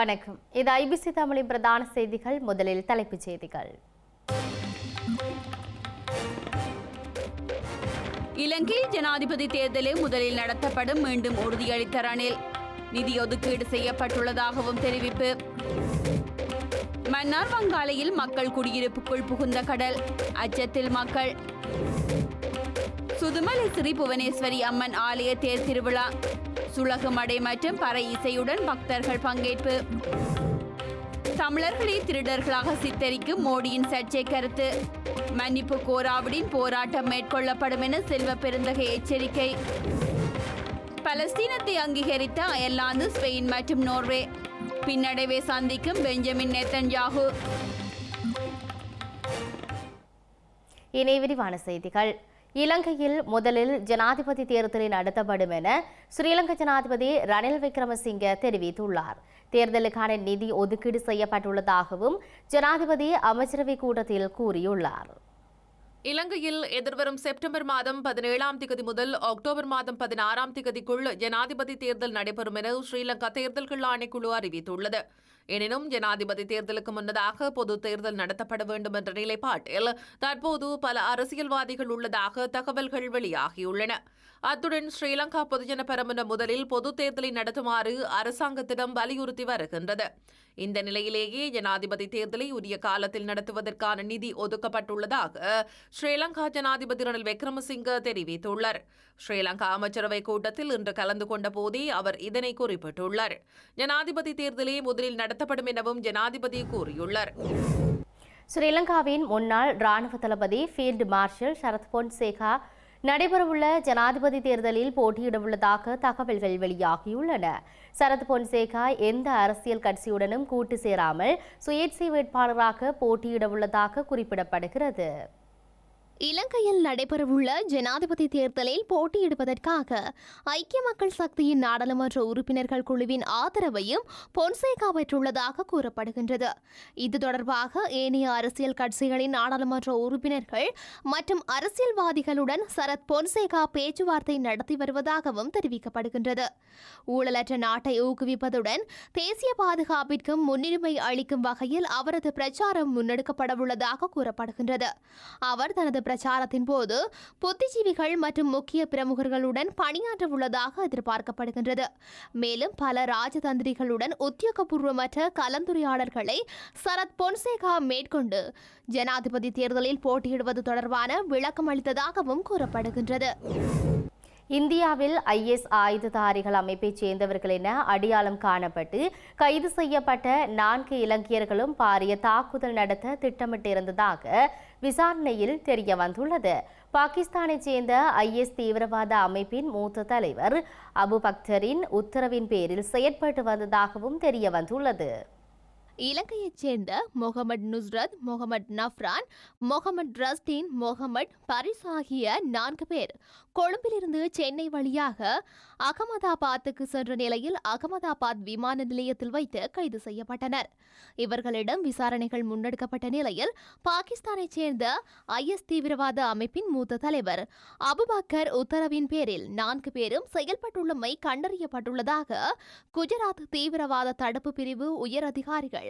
வணக்கம். இது ஐபிசி தமிழின் பிரதான செய்திகள். முதலில் தலைப்புச் செய்திகள். இலங்கையில் ஜனாதிபதி தேர்தலை முதலில் நடத்தப்படும். மீண்டும் உறுதியளித்த ரணில் நிதி ஒதுக்கீடு செய்யப்பட்டுள்ளதாகவும் தெரிவிப்பு. மன்னார் வங்காளையில் மக்கள் குடியிருப்புக்குள் புகுந்த கடல் அச்சத்தில் மக்கள். சுதுமலை ஸ்ரீ புவனேஸ்வரி அம்மன் ஆலய தேர் திருவிழா. சுளகுமடை மற்றும் பறை இசையுடன் பக்தர்கள் பங்கேற்பு. தமிழர்களை திருடர்களாக சித்தரிக்கும் மோடியின் சர்ச்சை கருத்து. மன்னிப்பு கோராவிடின் போராட்டம் மேற்கொள்ளப்படும் என செல்வ பெருந்தகை எச்சரிக்கை. பலஸ்தீனத்தை அங்கீகரித்த அயர்லாந்து ஸ்பெயின் மற்றும் நோர்வே. பின்னடைவை சந்திக்கும் பெஞ்சமின் நெத்தன்யாகு இனி விரிவான செய்திகள். இலங்கையில் முதலில் ஜனாதிபதி தேர்தலை நடத்தப்படும் என ஸ்ரீலங்கா ஜனாதிபதி ரணில் விக்ரமசிங்க தெரிவித்துள்ளார். தேர்தலுக்கான நிதி ஒதுக்கீடு செய்யப்பட்டுள்ளதாகவும் ஜனாதிபதி அமைச்சரவை கூட்டத்தில் கூறியுள்ளார். இலங்கையில் எதிர்வரும் செப்டம்பர் மாதம் பதினேழாம் திகதி முதல் அக்டோபர் மாதம் பதினாறாம் திகதிக்குள் ஜனாதிபதி தேர்தல் நடைபெறும் என ஸ்ரீலங்கா தேர்தல்கள் ஆணைக்குழு அறிவித்துள்ளது. எனினும் ஜனாதிபதி தேர்தலுக்கு முன்னதாக பொது தேர்தல் நடத்தப்பட வேண்டும் என்ற நிலைப்பாட்டில் தற்போது பல அரசியல்வாதிகள் உள்ளதாக தகவல்கள் வெளியாகியுள்ளன. அத்துடன் ஸ்ரீலங்கா பொதுஜன பெரமுன முதலில் பொது தேர்தலை நடத்துமாறு அரசாங்கத்திடம் வலியுறுத்தி வருகின்றது. இந்த நிலையிலேயே ஜனாதிபதி தேர்தலை உரிய காலத்தில் நடத்துவதற்கான நிதி ஒதுக்கப்பட்டுள்ளதாக ஸ்ரீலங்கா ஜனாதிபதி ரணில் விக்ரமசிங்க தெரிவித்துள்ளார். ஸ்ரீலங்கா அமைச்சரவை கூட்டத்தில் இன்று கலந்து கொண்ட போதே அவர் இதனை குறிப்பிட்டுள்ளார். ஜனாதிபதி தேர்தலே முதலில் நடத்தப்படும் எனவும் ஜனாதிபதி கூறியுள்ளார். ஸ்ரீலங்காவின் முன்னாள் ராணுவ தளபதி ஃபீல்டு மார்ஷல் சரத் பொன்சேகா நடைபெறவுள்ள ஜனாதிபதி தேர்தலில் போட்டியிடவுள்ளதாக தகவல்கள் வெளியாகியுள்ளன. சரத் பொன்சேகா எந்த அரசியல் கட்சியுடனும் கூட்டு சேராமல் சுயேட்சை வேட்பாளராக போட்டியிடவுள்ளதாக குறிப்பிடப்படுகிறது. இலங்கையில் நடைபெறவுள்ள ஜனாதிபதி தேர்தலில் போட்டியிடுவதற்காக ஐக்கிய மக்கள் சக்தியின் நாடாளுமன்ற உறுப்பினர்கள் குழுவின் ஆதரவையும் பொன்சேகா பெற்றுள்ளதாக கூறப்படுகின்றது. இது தொடர்பாக ஏனைய அரசியல் கட்சிகளின் நாடாளுமன்ற உறுப்பினர்கள் மற்றும் அரசியல்வாதிகளுடன் சரத் பொன்சேகா பேச்சுவார்த்தை நடத்தி வருவதாகவும் தெரிவிக்கப்படுகின்றது. ஊழலற்ற நாட்டை ஊக்குவிப்பதுடன் தேசிய பாதுகாப்பிற்கும் முன்னுரிமை அளிக்கும் வகையில் அவரது பிரச்சாரம் முன்னெடுக்கப்படவுள்ளதாக கூறப்படுகின்றது. அவர் தனது பிரச்சாரத்தின் போது புத்திஜீவிகள் மற்றும் முக்கிய பிரமுகர்களுடன் பணியாற்ற உள்ளதாக எதிர்பார்க்கப்படுகின்றது. மேலும் பல ராஜதந்திரிகளுடன் உத்தியோகபூர்வமற்ற கலந்துரையாடல்களை சரத் பொன்சேகா மேற்கொண்டு ஜனாதிபதி தேர்தலில் போட்டியிடுவது தொடர்பான விளக்கம் அளித்ததாகவும் கூறப்படுகின்றது. இந்தியாவில் ஐஎஸ் ஆயுததாரிகள் அமைப்பைச் சேர்ந்தவர்கள் என அடையாளம் காணப்பட்டு கைது செய்யப்பட்ட நான்கு இலங்கையர்களும் பாரிய தாக்குதல் நடத்த திட்டமிட்டிருந்ததாக விசாரணையில் தெரிய வந்துள்ளது பாகிஸ்தானைச் சேர்ந்த ஐஎஸ் தீவிரவாத அமைப்பின் மூத்த தலைவர் அபு பக்தரின் உத்தரவின் பேரில் செயற்பட்டு வந்ததாகவும் தெரிய வந்துள்ளது இலங்கையைச் சேர்ந்த முகமது நுஸ்ரத் முகமது நஃப்ரான் முகமது ரஸ்தீன் முகமது பரிஸ் ஆகிய நான்கு பேர் கொழும்பிலிருந்து சென்னை வழியாக அகமதாபாத்துக்கு சென்ற நிலையில் அகமதாபாத் விமான நிலையத்தில் வைத்து கைது செய்யப்பட்டனர். இவர்களிடம் விசாரணைகள் முன்னெடுக்கப்பட்ட நிலையில் பாகிஸ்தானைச் சேர்ந்த ஐஎஸ் தீவிரவாத அமைப்பின் மூத்த தலைவர் அபுபக்கர் உத்தரவின் பேரில் நான்கு பேரும் செயல்பட்டுள்ளமை கண்டறியப்பட்டுள்ளதாக குஜராத் தீவிரவாத தடுப்பு பிரிவு உயர் அதிகாரிகள்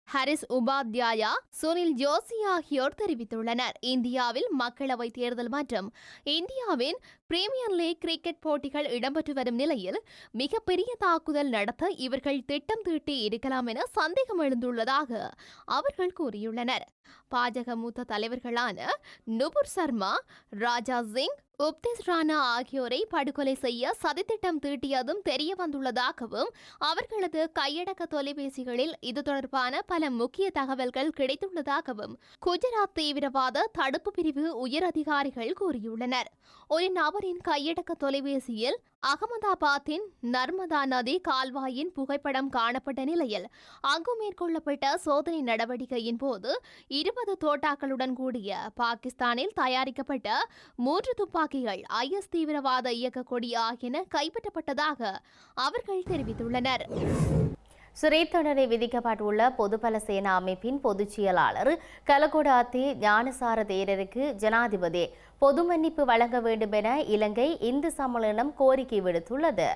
ஹரிஸ் உபாத்யாயா சுனில் ஜோஷி ஆகியோர் தெரிவித்துள்ளனர். இந்தியாவில் மக்களவை தேர்தல் மற்றும் இந்தியாவின் பிரீமியர் லீக் கிரிக்கெட் போட்டிகள் இடம்பெற்று வரும் நிலையில் மிகப்பெரிய தாக்குதல் நடத்த இவர்கள் திட்டம் தீட்டி இருக்கலாம் என சந்தேகம் எழுந்துள்ளதாக அவர்கள் கூறியுள்ளனர். பாஜக மூத்த தலைவர்களான நுபுர் சர்மா ராஜா சிங் உப்தேஷ் ராணா ஆகியோரை படுகொலை செய்ய சதித்திட்டம் தீட்டியதும் தெரிய வந்துள்ளதாகவும் அவர்களது கையடக்க தொலைபேசிகளில் இது தொடர்பான பல முக்கிய தகவல்கள் கிடைத்துள்ளதாகவும் குஜராத் தீவிரவாத தடுப்பு பிரிவு உயர் அதிகாரிகள் கூறியுள்ளனர். ஒரு நபரின் கையடக்க தொலைபேசியில் அகமதாபாத்தின் நர்மதா நதி கால்வாயின் புகைப்படம் காணப்பட்ட நிலையில் அங்கு மேற்கொள்ளப்பட்ட சோதனை நடவடிக்கையின் போது இருபது தோட்டாக்களுடன் கூடிய பாகிஸ்தானில் தயாரிக்கப்பட்ட மூன்று துப்பாக்கிகள் ஐஎஸ் தீவிரவாத இயக்க கொடி ஆகியன கைப்பற்றப்பட்டதாக அவர்கள் தெரிவித்துள்ளனர். சிறை தண்டனை விதிக்கப்பட்டுள்ள பொதுபல சேனா அமைப்பின் பொதுச் செயலாளர் கலகொடாத்தி ஞானசார தேரருக்கு ஜனாதிபதி. பொது மன்னிப்பு வழங்க வேண்டும் என இலங்கை இந்து சம்மேளனம் கோரிக்கை விடுத்துள்ளது.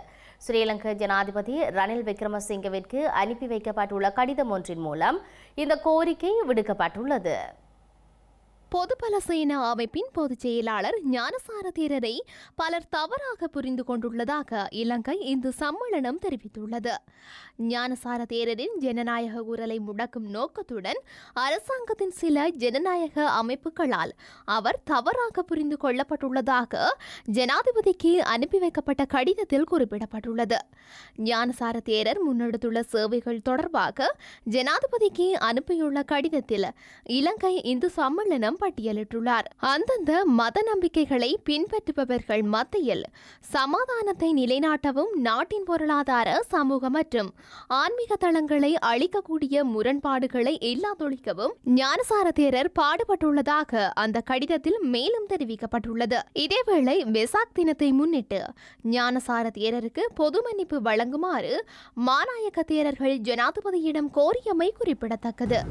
ஸ்ரீலங்கா ஜனாதிபதி ரணில் விக்ரமசிங்கவிற்கு அனுப்பி வைக்கப்பட்டுள்ள கடிதம் ஒன்றின் மூலம் இந்த கோரிக்கை விடுக்கப்பட்டுள்ளது. பொதுபல சேனா அமைப்பின் பொதுச் செயலாளர் ஞானசார தேரரை பலர் தவறாக புரிந்து கொண்டுள்ளதாக இலங்கை இந்து சம்மேளனம் தெரிவித்துள்ளது. ஞானசார தேரரின் ஜனநாயக குரலை முடக்கும் நோக்கத்துடன் அரசாங்கத்தின் சில ஜனநாயக அமைப்புகளால் அவர் தவறாக புரிந்து கொள்ளப்பட்டுள்ளதாக ஜனாதிபதிக்கு அனுப்பி வைக்கப்பட்ட கடிதத்தில் குறிப்பிடப்பட்டுள்ளது. ஞானசார தேரர் முன்னெடுத்துள்ள சேவைகள் தொடர்பாக ஜனாதிபதிக்கு அனுப்பியுள்ள கடிதத்தில் இலங்கை இந்து சம்மேளனம் பட்டியலிட்டுள்ளார். அந்தந்த மத நம்பிக்கைகளை பின்பற்றுபவர்கள் மத்தியில் சமாதானத்தை நிலைநாட்டவும் நாட்டின் பொருளாதார சமூக மற்றும் ஆன்மீக தளங்களை அளிக்கக்கூடிய முரண்பாடுகளை இல்லாதொழிக்கவும் ஞானசார தேரர் பாடுபட்டுள்ளதாக அந்த கடிதத்தில் மேலும் தெரிவிக்கப்பட்டுள்ளது. இதேவேளை வெசாக் தினத்தை முன்னிட்டு ஞானசார தேரருக்கு பொது மன்னிப்பு வழங்குமாறு மாநாயக்க தேரர்கள் ஜனாதிபதியிடம் கோரியமை குறிப்பிடத்தக்கது.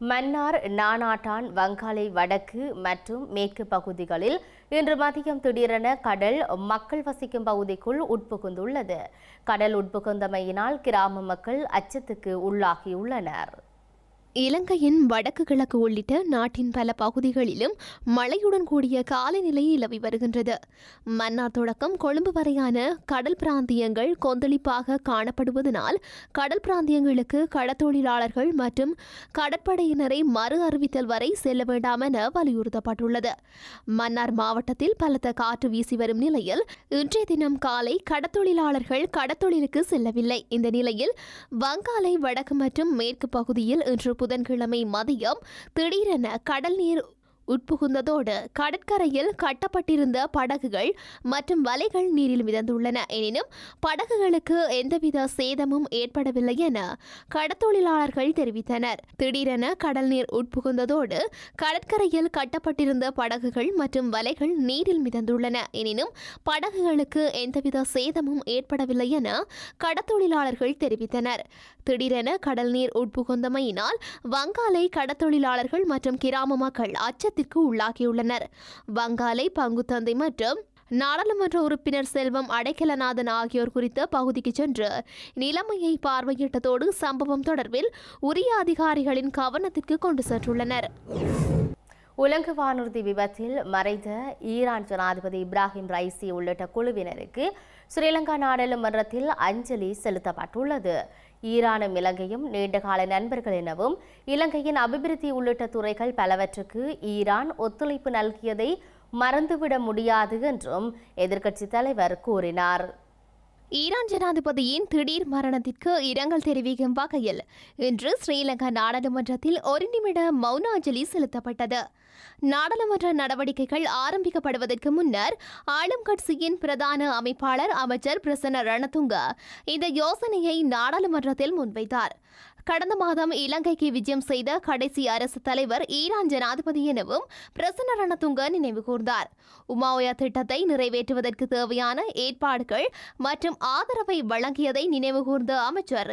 மன்னார் நானாட்டான் வங்காளை வடக்கு மற்றும் மேற்கு பகுதிகளில் இன்று மதியம் திடீரென கடல் மக்கள் வசிக்கும் பகுதிக்குள் உட்புகுந்துள்ளது. கடல் உட்புகுந்தமையினால் கிராம மக்கள் அச்சத்துக்கு உள்ளாகியுள்ளனர். இலங்கையின் வடக்கு கிழக்கு உள்ளிட்ட நாட்டின் பல பகுதிகளிலும் மழையுடன் கூடிய காலநிலை நிலவி வருகின்றது. மன்னார் தொடக்கம் கொழும்பு வரையான கடல் பிராந்தியங்கள் கொந்தளிப்பாக காணப்படுவதனால் கடல் பிராந்தியங்களுக்கு கடத்தொழிலாளர்கள் மற்றும் கடற்படையினரை மறு அறிவித்தல் வரை செல்ல வேண்டாம் என வலியுறுத்தப்பட்டுள்ளது. மன்னார் மாவட்டத்தில் பலத்த காற்று வீசி வரும் நிலையில் இன்றைய தினம் காலை கடத்தொழிலாளர்கள் கடத்தொழிலுக்கு செல்லவில்லை. இந்த நிலையில் வங்காளை வடக்கு மற்றும் மேற்கு பகுதியில் இன்று புதன்கிழமை மதியம் திடீரென கடல் நீர் உட்புகுந்ததோடு கடற்கரையில் கட்டப்பட்டிருந்த படகுகள் மற்றும் வலைகள் நீரில் மிதந்துள்ளன. எனினும் படகுகளுக்கு எந்தவித சேதமும் ஏற்படவில்லை என கடத்தொழிலாளர்கள் தெரிவித்தனர். திடீரென கடல் நீர் உட்புகுந்ததோடு கடற்கரையில் கட்டப்பட்டிருந்த படகுகள் மற்றும் வலைகள் நீரில் மிதந்துள்ளன. எனினும் படகுகளுக்கு எந்தவித சேதமும் ஏற்படவில்லை என கடத்தொழிலாளர்கள் தெரிவித்தனர். திடீரென கடல் நீர் உட்புகுந்தமையினால் வங்காளை கடத்தொழிலாளர்கள் மற்றும் கிராம மக்கள் அச்சத்திற்கு உள்ளாகியுள்ளனர். வங்காளை பங்குத்தந்தை மற்றும் நாடாளுமன்ற உறுப்பினர் செல்வம் அடைக்கலநாதன் ஆகியோர் குறித்த பகுதிக்கு சென்று நிலைமையை பார்வையிட்டதோடு சம்பவம் தொடர்பில் உரிய அதிகாரிகளின் கவனத்திற்கு கொண்டு சென்றுள்ளனர். உலங்கு வானூர்தி விபத்தில் மறைந்த ஈரான் ஜனாதிபதி இப்ராஹிம் ரைசி உள்ளிட்ட குழுவினருக்கு ஸ்ரீலங்கா நாடாளுமன்றத்தில் அஞ்சலி செலுத்தப்பட்டுள்ளது. ஈரானும் இலங்கையும் நீண்டகால நண்பர்கள் எனவும் இலங்கையின் அபிவிருத்தி உள்ளிட்ட துறைகள் பலவற்றுக்கு ஈரான் ஒத்துழைப்பு நல்கியதை மறந்துவிட முடியாது என்றும் எதிர்க்கட்சித் தலைவர் கூறினார். ஈரான் ஜனாதிபதியின் திடீர் மரணத்திற்கு இரங்கல் தெரிவிக்கும் வகையில் இன்று ஸ்ரீலங்கா நாடாளுமன்றத்தில் ஒரு நிமிட மௌன அஞ்சலி செலுத்தப்பட்டது. நாடாளுமன்ற நடவடிக்கைகள் ஆரம்பிக்கப்படுவதற்கு முன்னர் ஆளும் கட்சியின் பிரதான அமைப்பாளர் அமைச்சர் பிரசன்ன ரணதுங்க இந்த யோசனையை நாடாளுமன்றத்தில் முன்வைத்தார். கடந்த மாதம் இலங்கைக்கு விஜயம் செய்த கடைசி அரசு தலைவர் ஈரான் ஜனாதிபதி எனவும் பிரசன்ன ரணதுங்க நினைவு கூர்ந்தார். உமாவயா திட்டத்தை நிறைவேற்றுவதற்கு தேவையான ஏற்பாடுகள் மற்றும் ஆதரவை வழங்கியதை நினைவுகூர்ந்த அமைச்சர்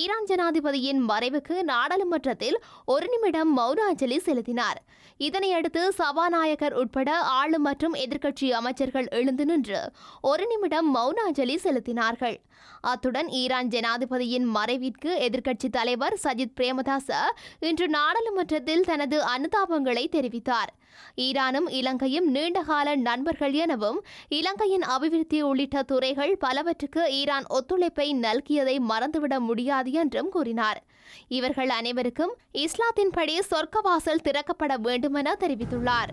ஈரான் ஜனாதிபதியின் மறைவுக்கு நாடாளுமன்றத்தில் ஒரு நிமிடம் மௌன அஞ்சலி செலுத்தினார். இதனையடுத்து சபாநாயகர் உட்பட ஆளும் மற்றும் எதிர்க்கட்சி அமைச்சர்கள் எழுந்து நின்று ஒரு நிமிடம் மௌன அஞ்சலி செலுத்தினார்கள். அத்துடன் ஈரான் ஜனாதிபதியின் மறைவிற்கு எதிர்க்கட்சி தலைவர் தலைவர் சஜித் பிரேமதாச இன்று நாடாளுமன்றத்தில் தனது அனுதாபங்களை தெரிவித்தார். ஈரானும் இலங்கையும் நீண்டகால நண்பர்கள் எனவும் இலங்கையின் அபிவிருத்தி உள்ளிட்ட துறைகள் பலவற்றுக்கு ஈரான் ஒத்துழைப்பை நல்கியதை மறந்துவிட முடியாது என்றும் கூறினார். இவர்கள் அனைவருக்கும் இஸ்லாத்தின்படி சொர்க்கவாசல் திறக்கப்பட வேண்டுமென தெரிவித்துள்ளார்.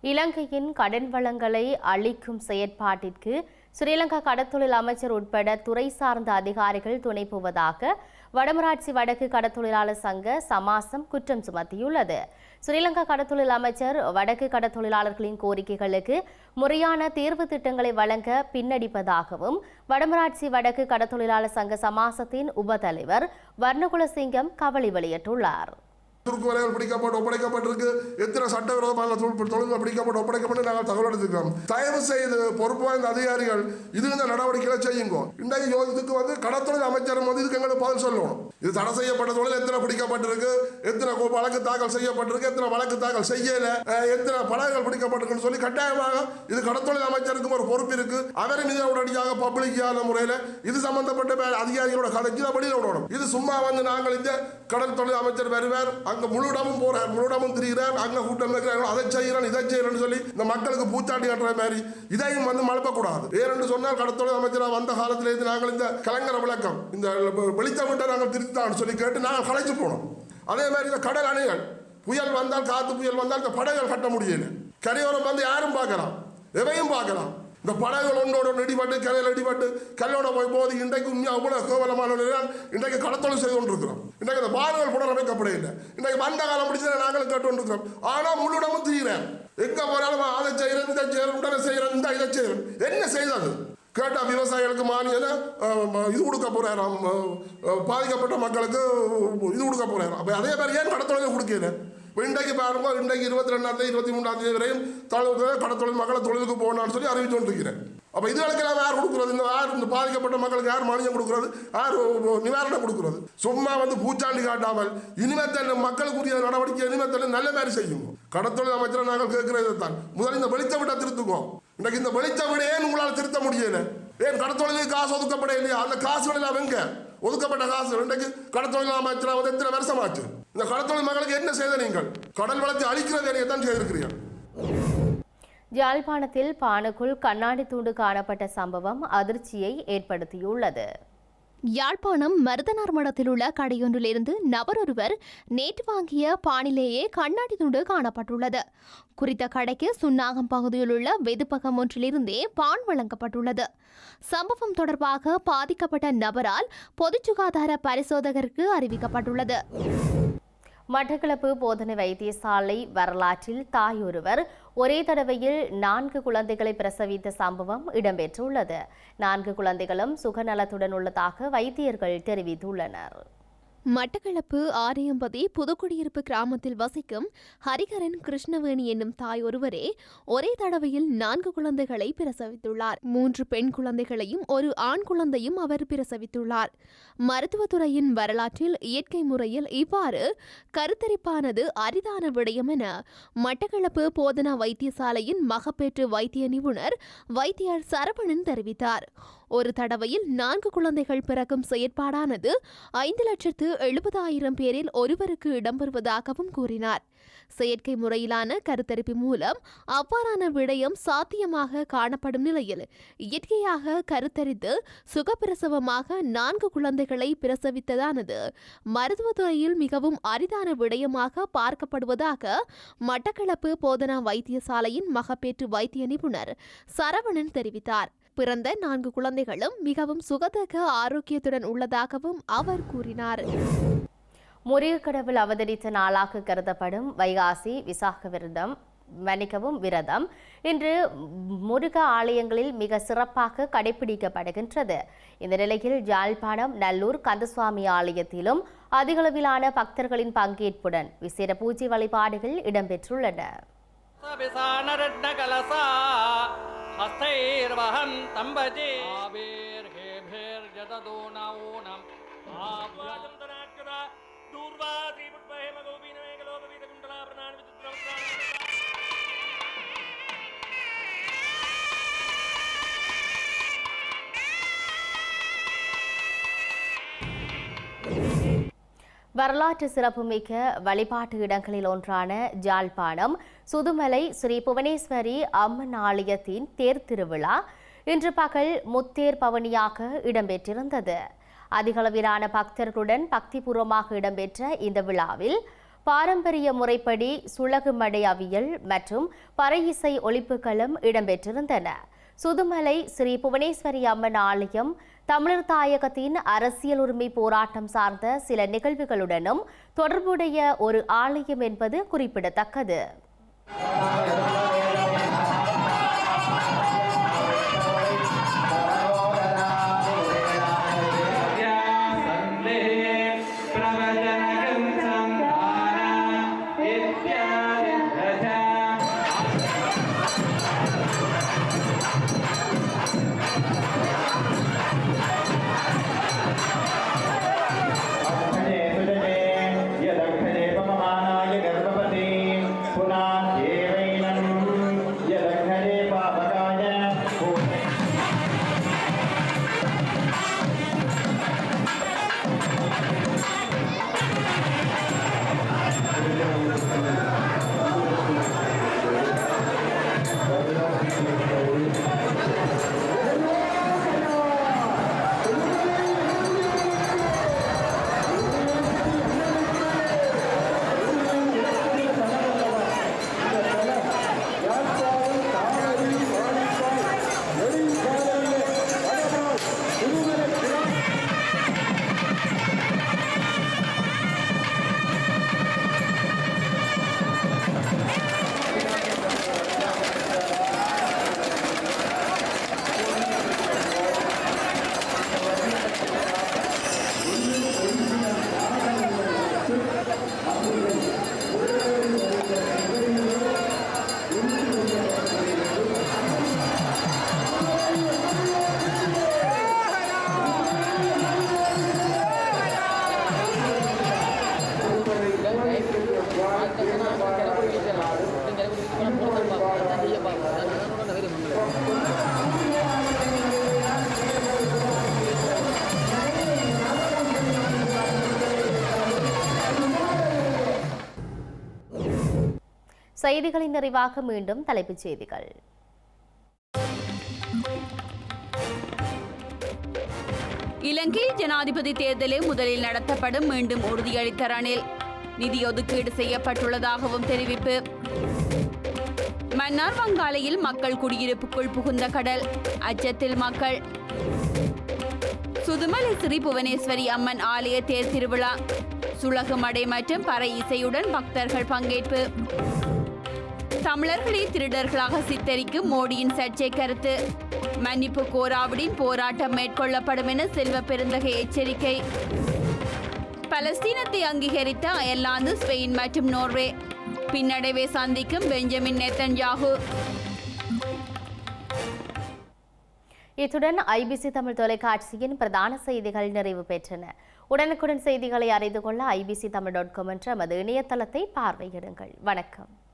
இலங்கையின் கடன் வளங்களை அளிக்கும் செயற்பாட்டிற்கு ஸ்ரீலங்கா கடத்தொழில் அமைச்சர் உட்பட துறை சார்ந்த அதிகாரிகள் துணை போவதாக வடமராட்சி வடக்கு கடத்தொழிலாளர் சங்க சமாசம் குற்றம் சுமத்தியுள்ளது. ஸ்ரீலங்கா கடத்தொழில் அமைச்சர் வடக்கு கடத்தொழிலாளர்களின் கோரிக்கைகளுக்கு முறையான தீர்வு திட்டங்களை வழங்க பின்னடிப்பதாகவும் வடமராட்சி வடக்கு கடத்தொழிலாளர் சங்க சமாசத்தின் உப தலைவர் வர்ணகுலசிங்கம் கவலை வெளியிட்டுள்ளார். துருக்கு வலைகள் பிடிக்கப்பட்டு ஒப்படைக்கப்பட்டிருக்கு. எத்தனை சட்டவிரோதமான தொழில் தொழில்கள் பிடிக்கப்பட்டு ஒப்படைக்கப்பட்டு நாங்கள் தகவல் எடுத்துக்கிறோம் தயவு செய்து பொறுப்பு வாய்ந்த அதிகாரிகள் இது இந்த நடவடிக்கைகளை செய்யுங்க. இன்றைக்கு யோகத்துக்கு வந்து கடத்தொழில் அமைச்சர் வந்து இதுக்கு எங்களுக்கு பதில் சொல்லணும். இது தடை செய்யப்பட்ட தொழில் எத்தனை பிடிக்கப்பட்டிருக்கு எத்தனை வழக்கு தாக்கல் செய்யப்பட்டிருக்கு எத்தனை வழக்கு தாக்கல் செய்யல எத்தனை படகுகள் பிடிக்கப்பட்டிருக்குன்னு சொல்லி கட்டாயமாக இது கடத்தொழில் அமைச்சருக்கும் ஒரு பொறுப்பு இருக்கு. அவரை மீது உடனடியாக பப்ளிக்கான முறையில் இது சம்பந்தப்பட்ட அதிகாரிகளோட கதைக்கு இதை விடணும். இது சும்மா வந்து நாங்கள் இந்த கடல் தொழில் அமைச்சர் வருவார். அங்க முழுடமும் போறார் முழுடமும் திரிகிறார் அங்க கூட்டம் வைக்கிறார்கள் அதை செய்கிறேன் இதை செய்கிறேன்னு சொல்லி இந்த மக்களுக்கு பூச்சாட்டி கட்டுற மாதிரி இதையும் வந்து மழுப்பக்கூடாது ஏனென்று சொன்னால் கடத்தொழில் அமைச்சராக வந்த காலத்திலிருந்து நாங்கள் இந்த கலங்கர விளக்கம் இந்த வெளிச்ச நாங்கள் திருத்தான்னு சொல்லி கேட்டு நாங்கள் கலைச்சு போனோம். அதே மாதிரி இந்த கடல் அணைகள் புயல் வந்தால் காத்து புயல் வந்தால் இந்த படைகள் கட்ட முடியல. கரையோரம் வந்து யாரும் பார்க்கலாம் எவையும் பார்க்கலாம். இந்த படகுகள் ஒன்றோட ஒன்று கரையில் அடிபட்டு கல்லோட போய் போது இன்றைக்கு உண்மையாக அவ்வளோ கோவலமான இன்றைக்கு கடத்தொழில் செய்து கொண்டிருக்கிறோம். இன்றைக்கு அந்த பாடல்கள் புனரமைக்கப்பட இல்லை இன்றைக்கு வந்த காலம் பிடிச்சதை நாங்களும் கேட்டு கொண்டிருக்கிறோம். ஆனால் முழுடமும் தீரேன் எங்கே போனாலும் அதை செய்கிறேன் இதை செய்கிறேன் உடனே செய்கிறேன் இந்த இதை செய்கிறேன். என்ன செய்தது கேட்டால் விவசாயிகளுக்கு மானியம் இது கொடுக்க போறாராம். பாதிக்கப்பட்ட மக்களுக்கு இது கொடுக்க போறாராம். அப்போ அதே மாதிரி ஏன் கடத்தொழில் கொடுக்கல? இப்போ இன்றைக்கு பாருங்க இன்றைக்கு இருபத்தி ரெண்டாம் தேதி இருபத்தி மூன்றாம் தேதி வரையும் தொழில் கடத்தொழில் மக்களை தொழிலுக்கு போகணும்னு சொல்லி அறிவிச்சு கொண்டிருக்கிறேன் அப்ப இதுகளுக்கெல்லாம் யார் கொடுக்குறது? இந்த யார் இந்த பாதிக்கப்பட்ட மக்களுக்கு யார் மானியம் கொடுக்குறது? யார் நிவாரணம் கொடுக்குறது? சும்மா வந்து பூச்சாண்டி காட்டாமல் இனிமேத்தல் மக்களுக்குரிய நடவடிக்கை இனிமேத்தல் நல்ல மாதிரி செய்யும் கடத்தொழில் அமைச்சரை நாங்கள் கேட்கிறது தான் முதல்ல இந்த வெளிச்ச விட்டை திருத்துக்கோம் இன்றைக்கு இந்த வெளிச்ச விட ஏன் உங்களால் திருத்த முடியல? ஏன் கடத்தொழிலுக்கு காசு ஒதுக்கப்பட இல்லையா? அந்த காசுகள் எல்லாம் எங்க? ஒதுக்கப்பட்ட காசு இன்றைக்கு கடத்தொழில் அமைச்சரா வந்து எத்தனை வருஷமாச்சு? இந்த கடத்தொழில் மக்களுக்கு என்ன செய்த நீங்கள்? கடல் வளத்தை அழிக்கிற வேலையை தான் செய்திருக்கிறீர்கள்? யாழ்ப்பாணத்தில் பானுக்குள் கண்ணாடி தூண்டு காணப்பட்ட சம்பவம் அதிர்ச்சியை ஏற்படுத்தியுள்ளது. யாழ்ப்பாணம் மருதனார் மடத்தில் உள்ள கடையொன்றிலிருந்து நபர் ஒருவர் நேற்று வாங்கிய பானிலேயே கண்ணாடி துண்டு காணப்பட்டுள்ளது. குறித்த கடைக்கு சுன்னாகம் பகுதியில் உள்ள வெதுப்பகம் ஒன்றிலிருந்தே பான் வழங்கப்பட்டுள்ளது. சம்பவம் தொடர்பாக பாதிக்கப்பட்ட நபரால் பொது சுகாதார பரிசோதகருக்கு அறிவிக்கப்பட்டுள்ளது. மட்டக்களப்பு போதனை வைத்தியசாலை வரலாற்றில் தாயொருவர் ஒரே தடவையில் நான்கு குழந்தைகளை பிரசவித்த சம்பவம் இடம்பெற்றுள்ளது. நான்கு குழந்தைகளும் சுகநலத்துடன் உள்ளதாக வைத்தியர்கள் தெரிவித்துள்ளனர். மட்டக்களப்பு ஆரியம்பதி புதுக்குடியிருப்பு கிராமத்தில் வசிக்கும் ஹரிகரன் கிருஷ்ணவேணி என்னும் தாய் ஒருவரே ஒரே தடவையில் நான்கு குழந்தைகளை பிரசவித்துள்ளார். மூன்று பெண் குழந்தைகளையும் ஒரு ஆண் குழந்தையும் அவர் பிரசவித்துள்ளார். மருத்துவத்துறையின் வரலாற்றில் இயற்கை முறையில் இவ்வாறு கருத்தரிப்பானது அரிதான விடயம் என மட்டக்களப்பு போதனா வைத்தியசாலையின் மகப்பேற்று வைத்திய நிபுணர் வைத்தியர் சரவணன் தெரிவித்தார். ஒரு தடவையில் நான்கு குழந்தைகள் பிறக்கும் செயற்பாடானது ஐந்து லட்சத்து எழுபதாயிரம் பேரில் ஒருவருக்கு இடம்பெறுவதாகவும் கூறினார். செயற்கை முறையிலான கருத்தரிப்பு மூலம் அவ்வாறான விடயம் சாத்தியமாக காணப்படும் நிலையில் இயற்கையாக கருத்தரித்து சுகப்பிரசவமாக நான்கு குழந்தைகளை பிரசவித்ததானது மருத்துவத்துறையில் மிகவும் அரிதான விடயமாக பார்க்கப்படுவதாக மட்டக்களப்பு போதனா வைத்தியசாலையின் மகப்பேற்று வைத்திய நிபுணர் சரவணன் தெரிவித்தார். பிறந்த நான்கு குழந்தைகளும் மிகவும் சுகதக ஆரோக்கியத்துடன் உள்ளதாகவும் அவர் கூறினார். முருகக்கடவுள் அவதரித்த நாளாக கருதப்படும் வைகாசி விசாக விரதம் மன்னிக்கவும் விரதம் இன்று முருக ஆலயங்களில் மிக சிறப்பாக கடைபிடிக்கப்படுகின்றது. இந்த நிலையில் ஜாழ்ப்பாணம் நல்லூர் கந்தசுவாமி ஆலயத்திலும் அதிகளவிலான பக்தர்களின் பங்கேற்புடன் விசேட பூஜை வழிபாடுகள் இடம்பெற்றுள்ளன. हस्तैर्वहं तं भजे आविर्हेभिर्जददो नऊनम् आवाजं तनाच्युता दूर्वा श्रीपुष्पहेमगोपीनमेकलोकवीतकुण्डला प्रणान् வரலாற்று சிறப்புமிக்க வழிபாட்டு இடங்களில் ஒன்றான ஜாழ்ப்பாணம் சுதுமலை ஸ்ரீ புவனேஸ்வரி அம்மன் ஆலயத்தின் தேர் திருவிழா இன்று பகல் முத்தேர் பவனியாக இடம்பெற்றிருந்தது. அதிகளவிலான பக்தர்களுடன் பக்திபூர்வமாக இடம்பெற்ற இந்த விழாவில் பாரம்பரிய முறைப்படி சுளகுமடை அவியல் மற்றும் பறை இசை ஒழிப்புகளும் இடம்பெற்றிருந்தன. சுதுமலை ஸ்ரீ புவனேஸ்வரி அம்மன் ஆலயம் தமிழர் தாயகத்தின் அரசியல் உரிமை போராட்டம் சார்ந்த சில நிகழ்வுகளுடனும் தொடர்புடைய ஒரு ஆலயம் என்பது குறிப்பிடத்தக்கது. செய்திகளின் நிறைவாக மீண்டும் தலைப்புச் செய்திகள். இலங்கையில் ஜனாதிபதி தேர்தலே முதலில் நடத்தப்படும் மீண்டும் உறுதியளித்த ரணில். நிதி ஒதுக்கீடு செய்யப்பட்டுள்ளதாகவும் தெரிவிப்பு. மன்னார் வங்காளையில் மக்கள் குடியிருப்புக்குள் புகுந்த கடல் அச்சத்தில் மக்கள். சுதுமலை ஸ்ரீ புவனேஸ்வரி அம்மன் ஆலய தேர் திருவிழா. சுளகுமடை மற்றும் பறை இசையுடன் பக்தர்கள் பங்கேற்பு. தமிழர்களை திருடர்களாக சித்தரிக்கும் மோடியின் சர்ச்சை கருத்து. மன்னிப்பு கோராவிடின் போராட்டம் மேற்கொள்ளப்படும் என செல்வ பெருந்தகை எச்சரிக்கை. பலஸ்தீனத்தை அங்கீகரித்த அயர்லாந்து ஸ்பெயின் மற்றும் நோர்வே. பின்னடைவை சந்திக்கும் பெஞ்சமின் நெத்தன்யாகு இத்துடன் ஐபிசி தமிழ் தொலைக்காட்சியின் பிரதான செய்திகள் நிறைவு பெற்றன. உடனுக்குடன் செய்திகளை அறிந்து கொள்ள ஐபிசி தமிழ் டாட் காம் என்ற நமது இணையதளத்தை பார்வையிடுங்கள். வணக்கம்.